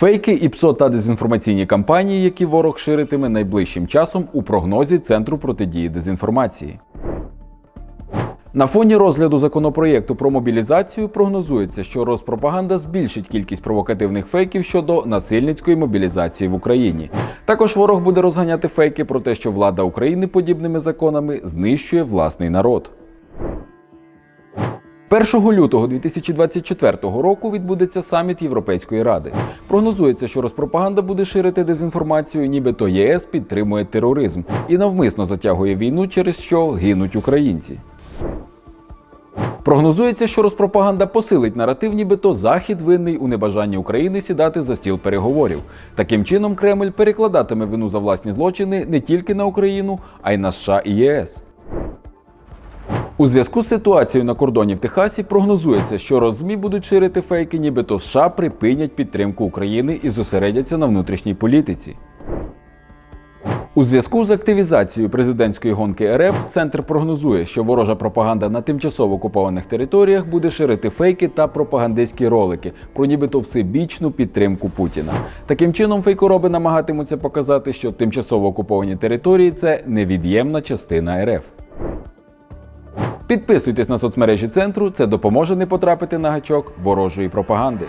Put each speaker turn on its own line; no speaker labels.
Фейки, ІПСО та дезінформаційні кампанії, які ворог ширитиме найближчим часом у прогнозі Центру протидії дезінформації. На фоні розгляду законопроєкту про мобілізацію прогнозується, що Розпропаганда збільшить кількість провокативних фейків щодо насильницької мобілізації в Україні. Також ворог буде розганяти фейки про те, що влада України подібними законами знищує власний народ. 1 лютого 2024 року відбудеться саміт Європейської ради. Прогнозується, що Розпропаганда буде ширити дезінформацію, нібито ЄС підтримує тероризм і навмисно затягує війну, через що гинуть українці. Прогнозується, що розпропаганда посилить наратив, нібито Захід винний у небажанні України сідати за стіл переговорів. Таким чином, Кремль перекладатиме вину за власні злочини не тільки на Україну, а й на США і ЄС. У зв'язку з ситуацією на кордоні в Техасі прогнозується, що роззмі будуть ширити фейки, нібито США припинять підтримку України і зосередяться на внутрішній політиці. У зв'язку з активізацією президентської гонки РФ центр прогнозує, що ворожа пропаганда на тимчасово окупованих територіях буде ширити фейки та пропагандистські ролики про нібито всебічну підтримку Путіна. Таким чином, фейкороби намагатимуться показати, що тимчасово окуповані території це невід'ємна частина РФ. Підписуйтесь на соцмережі центру, це допоможе не потрапити на гачок ворожої пропаганди.